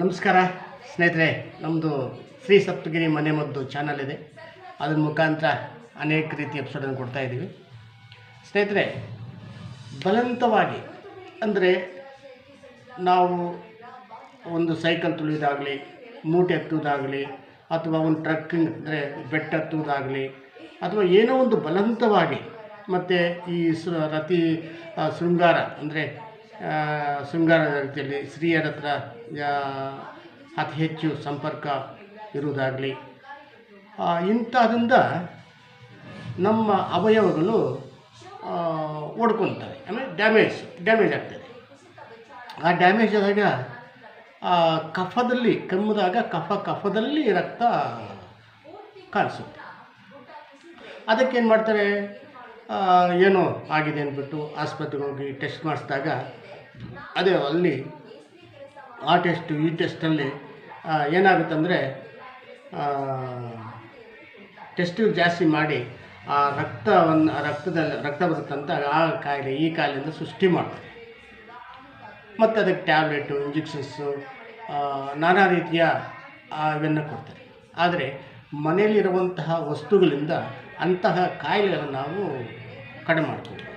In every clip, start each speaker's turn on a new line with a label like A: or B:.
A: ನಮಸ್ಕಾರ ಸ್ನೇಹಿತರೆ ನಮ್ಮದು ಶ್ರೀ ಸಪ್ತಗಿರಿ ಮನೆ ಮದ್ದು ಚಾನಲ್ ಇದೆ. ಅದರ ಮುಖಾಂತರ ಅನೇಕ ರೀತಿಯ ಎಪಿಸೋಡನ್ನು ಕೊಡ್ತಾ ಇದ್ದೀವಿ. ಸ್ನೇಹಿತರೆ, ಬಲವಂತವಾಗಿ ಅಂದರೆ ನಾವು ಒಂದು ಸೈಕಲ್ ತುಳಿಯೋದಾಗಲಿ, ಮೂಟೆ ಎತ್ತುವುದಾಗಲಿ ಅಥವಾ ಒಂದು ಟ್ರಕ್ಕಿಂಗ್ ಅಂದರೆ ಬೆಟ್ಟ ಹತ್ತುವುದಾಗಲಿ, ಅಥವಾ ಏನೋ ಒಂದು ಬಲವಂತವಾಗಿ ಮತ್ತು ಈ ಸೃ ರತಿ ಶೃಂಗಾರ ಅಂದರೆ ಶೃಂಗಾರ ರೀತಿಯಲ್ಲಿ ಸ್ತ್ರೀಯರ ಹತ್ರ ಅತಿ ಹೆಚ್ಚು ಸಂಪರ್ಕ ಇರುವುದಾಗಲಿ. ಇಂಥದ್ರಿಂದ ನಮ್ಮ ಅವಯವಗಳು ಓಡ್ಕೊಳ್ತವೆ ಆಮೇಲೆ ಡ್ಯಾಮೇಜ್ ಡ್ಯಾಮೇಜ್ ಆಗ್ತದೆ. ಆ ಡ್ಯಾಮೇಜ್ ಆದಾಗ ಕಫದಲ್ಲಿ, ಕೆಮ್ಮಿದಾಗ ಕಫ ಕಫದಲ್ಲಿ ರಕ್ತ ಕಾಣಿಸುತ್ತೆ. ಅದಕ್ಕೇನು ಮಾಡ್ತಾರೆ? ಏನೋ ಆಗಿದೆ ಅಂದ್ಬಿಟ್ಟು ಆಸ್ಪತ್ರೆಗೆ ಹೋಗಿ ಟೆಸ್ಟ್ ಮಾಡಿಸಿದಾಗ ಅದೇ ಅಲ್ಲಿ ಆ ಟೆಸ್ಟು ಈ ಟೆಸ್ಟಲ್ಲಿ ಏನಾಗುತ್ತಂದರೆ ಟೆಸ್ಟ್ ಜಾಸ್ತಿ ಮಾಡಿ, ಆ ರಕ್ತವನ್ನು ರಕ್ತದಲ್ಲಿ, ರಕ್ತ ಬರುತ್ತಂತ ಆ ಕಾಯಿಲೆ, ಈ ಕಾಯಿಲೆಯಿಂದ ಸೃಷ್ಟಿ ಮಾಡ್ತಾರೆ. ಮತ್ತು ಅದಕ್ಕೆ ಟ್ಯಾಬ್ಲೆಟು ಇಂಜೆಕ್ಷನ್ಸು ನಾನಾ ರೀತಿಯ ಇವನ್ನು ಕೊಡ್ತಾರೆ. ಆದರೆ, ಮನೆಯಲ್ಲಿರುವಂತಹ ವಸ್ತುಗಳಿಂದ ಅಂತಹ ಕಾಯಿಲೆಗಳನ್ನು ನಾವು ಕಡಿಮೆ ಮಾಡ್ಬೋದು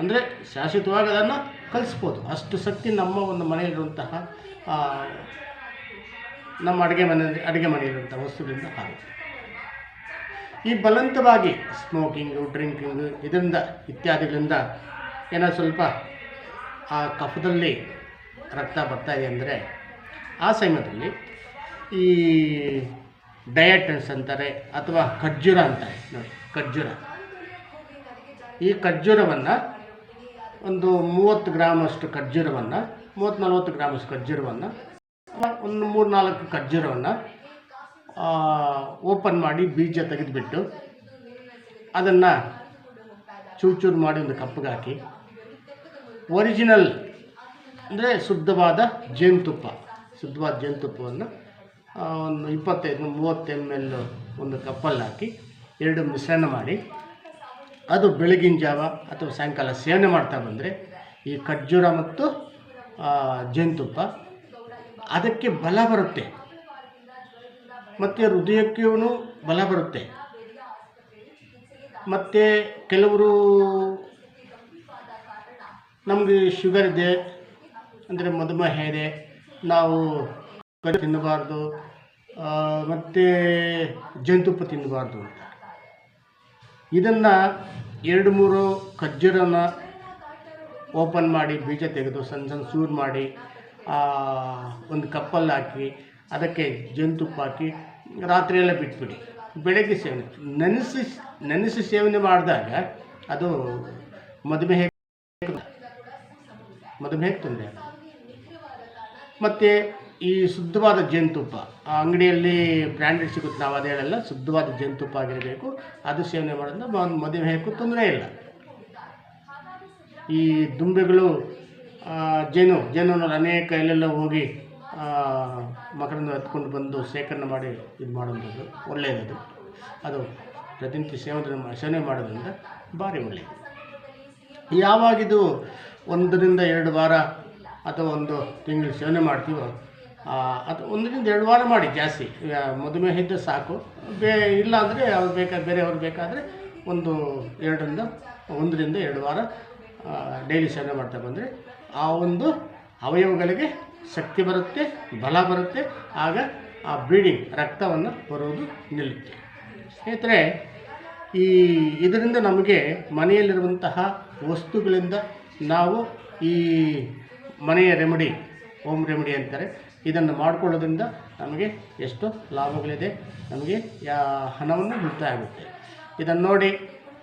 A: ಅಂದರೆ ಶಾಶ್ವತವಾಗಿ ಅದನ್ನು ಕಲಿಸ್ಬೋದು. ಅಷ್ಟು ಶಕ್ತಿ ನಮ್ಮ ಒಂದು ಮನೆಯಲ್ಲಿರುವಂತಹ ನಮ್ಮ ಅಡುಗೆ ಮನೆ, ಅಡುಗೆ ಮನೆಯಲ್ಲಿರುವಂಥ ವಸ್ತುಗಳಿಂದ ಆಗುತ್ತೆ ಈ ಬಲವಂತವಾಗಿ ಸ್ಮೋಕಿಂಗು ಡ್ರಿಂಕಿಂಗು ಇದರಿಂದ ಇತ್ಯಾದಿಗಳಿಂದ ಏನೋ ಸ್ವಲ್ಪ, ಆ, ಕಫದಲ್ಲಿ ರಕ್ತ ಬರ್ತಾ ಇದೆ ಅಂದರೆ ಆ ಸಮಯದಲ್ಲಿ ಈ ಡಯಟನ್ಸ್ ಅಂತಾರೆ ಅಥವಾ ಖರ್ಜೂರ ಅಂತಾರೆ. ನೋಡಿ, ಖರ್ಜೂರ. ಈ ಖರ್ಜೂರವನ್ನು ಒಂದು ಮೂವತ್ತು ಗ್ರಾಮಷ್ಟು ಖರ್ಜೂರವನ್ನು, ಮೂವತ್ತು ನಲ್ವತ್ತು ಗ್ರಾಮಷ್ಟು ಖರ್ಜೂರವನ್ನು, ಒಂದು ಮೂರು ನಾಲ್ಕು ಖರ್ಜೂರವನ್ನು ಓಪನ್ ಮಾಡಿ ಬೀಜ ತೆಗೆದುಬಿಟ್ಟು ಅದನ್ನು ಚೂರು ಚೂರು ಮಾಡಿ ಒಂದು ಕಪ್ಪಿಗೆ ಹಾಕಿ. ಒರಿಜಿನಲ್ ಅಂದರೆ ಶುದ್ಧವಾದ ಜೇನುತುಪ್ಪ, ಶುದ್ಧವಾದ ಜೇನುತುಪ್ಪವನ್ನು ಒಂದು ಇಪ್ಪತ್ತೈದು ಮೂವತ್ತು ಎಂ ಎಲ್ ಒಂದು ಕಪ್ಪಲ್ಲಿ ಹಾಕಿ, ಎರಡು ಮಿಶ್ರಣ ಮಾಡಿ ಅದು ಬೆಳಗಿನ ಜಾವ ಅಥವಾ ಸಾಯಂಕಾಲ ಸೇವನೆ ಮಾಡ್ತಾ ಬಂದರೆ ಈ ಖರ್ಜೂರ ಮತ್ತು ಜೇನುತುಪ್ಪ, ಅದಕ್ಕೆ ಬಲ ಬರುತ್ತೆ. ಮತ್ತು ಹೃದಯಕ್ಕೂ ಬಲ ಬರುತ್ತೆ. ಮತ್ತು ಕೆಲವರು ನಮಗೆ ಶುಗರ್ ಇದೆ, ಅಂದರೆ ಮಧುಮೇಹ ಇದೆ, ನಾವು ತಿನ್ನಬಾರ್ದು ಮತ್ತು ಜೇನುತುಪ್ಪ ತಿನ್ನಬಾರ್ದು ಅಂತ. ಇದನ್ನು ಎರಡು ಮೂರು ಖರ್ಜೂರನ ಓಪನ್ ಮಾಡಿ ಬೀಜ ತೆಗೆದು ಸಣ್ಣ ಸಣ್ಣ ಸೂರು ಮಾಡಿ ಒಂದು ಕಪ್ಪಲ್ಲಿ ಹಾಕಿ, ಅದಕ್ಕೆ ಜೇನುತುಪ್ಪ ಹಾಕಿ ರಾತ್ರಿಯೆಲ್ಲ ಬಿಟ್ಬಿಡಿ ಬೆಳಗ್ಗೆ ಸೇವನೆ ನೆನೆಸಿ ನೆನೆಸಿ ಸೇವನೆ ಮಾಡಿದಾಗ ಅದು ಮಧುಮೇಹ ಮಧುಮೇಹಕ್ಕೆ ತೊಂದರೆ. ಮತ್ತು ಈ ಶುದ್ಧವಾದ ಜೇನುತುಪ್ಪ, ಆ ಅಂಗಡಿಯಲ್ಲಿ ಬ್ರ್ಯಾಂಡೆಡ್ ಸಿಗುತ್ತೆ, ನಾವು ಅದೇ ಹೇಳಲ್ಲ, ಶುದ್ಧವಾದ ಜೇನುತುಪ್ಪ ಆಗಿರಬೇಕು. ಅದು ಸೇವನೆ ಮಾಡೋದ್ರಿಂದ ಮಧುಮೇಹಕ್ಕೂ ತೊಂದರೆ ಇಲ್ಲ. ಈ ದುಂಬೆಗಳು ಜೇನು ಜೇನು ಜೇನುನಲ್ಲಿ ಅನೇಕ ಎಲ್ಲೆಲ್ಲ ಹೋಗಿ ಮಕರನ್ನು ಎತ್ಕೊಂಡು ಬಂದು ಶೇಖರಣೆ ಮಾಡಿ ಇದು ಮಾಡುವಂಥದ್ದು ಒಳ್ಳೆಯದು ಅದು ಪ್ರತಿನಿತ್ಯ ಸೇವನೆ ಸೇವನೆ ಮಾಡೋದ್ರಿಂದ ಭಾರಿ ಒಳ್ಳೆಯದು. ಯಾವಾಗಿದು ಒಂದರಿಂದ ಎರಡು ವಾರ ಅಥವಾ ಒಂದು ತಿಂಗಳು ಸೇವನೆ ಮಾಡ್ತೀವೋ ಅಥವಾ ಒಂದರಿಂದ ಎರಡು ವಾರ ಮಾಡಿ ಜಾಸ್ತಿ. ಮಧುಮೇಹ ಇದ್ದರೆ ಸಾಕು. ಬೇ, ಇಲ್ಲ ಅಂದರೆ ಅವ್ರು ಬೇಕಾದ ಬೇರೆಯವ್ರು ಬೇಕಾದರೆ ಒಂದು ಎರಡರಿಂದ, ಒಂದರಿಂದ ಎರಡು ವಾರ ಡೈಲಿ ಸೇವನೆ ಮಾಡ್ತಾ ಬಂದರೆ ಆ ಒಂದು ಅವಯವಗಳಿಗೆ ಶಕ್ತಿ ಬರುತ್ತೆ, ಬಲ ಬರುತ್ತೆ. ಆಗ ಆ ಬ್ಲೀಡಿಂಗ್ ರಕ್ತವನ್ನು ಬರುವುದು ನಿಲ್ಲುತ್ತೆ. ಸ್ನೇಹಿತರೆ, ಈ ಇದರಿಂದ ನಮಗೆ ಮನೆಯಲ್ಲಿರುವಂತಹ ವಸ್ತುಗಳಿಂದ ನಾವು ಈ ಮನೆಯ ರೆಮಿಡಿ ಹೋಮ್ ರೆಮಿಡಿ ಅಂತಾರೆ ಇದನ್ನು ಮಾಡಿಕೊಳ್ಳೋದ್ರಿಂದ ನಮಗೆ ಎಷ್ಟು ಲಾಭಗಳಿದೆ, ನಮಗೆ ಯಾ ಹಣವನ್ನು ಉಳಿತಾಯ ಆಗುತ್ತೆ. ಇದನ್ನು ನೋಡಿ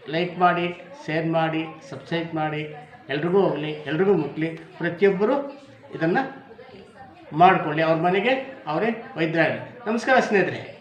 A: ಲೈಕ್ ಮಾಡಿ ಶೇರ್ ಮಾಡಿ ಸಬ್ಸ್ಕ್ರೈಬ್ ಮಾಡಿ, ಎಲ್ರಿಗೂ ಹೋಗಲಿ, ಎಲ್ರಿಗೂ ಮುಟ್ಲಿ, ಪ್ರತಿಯೊಬ್ಬರು ಇದನ್ನು ಮಾಡಿಕೊಳ್ಳಿ. ಅವ್ರ ಮನೆಗೆ ಅವರೇ ವೈದ್ಯರಾಗಲಿ. ನಮಸ್ಕಾರ ಸ್ನೇಹಿತರೆ.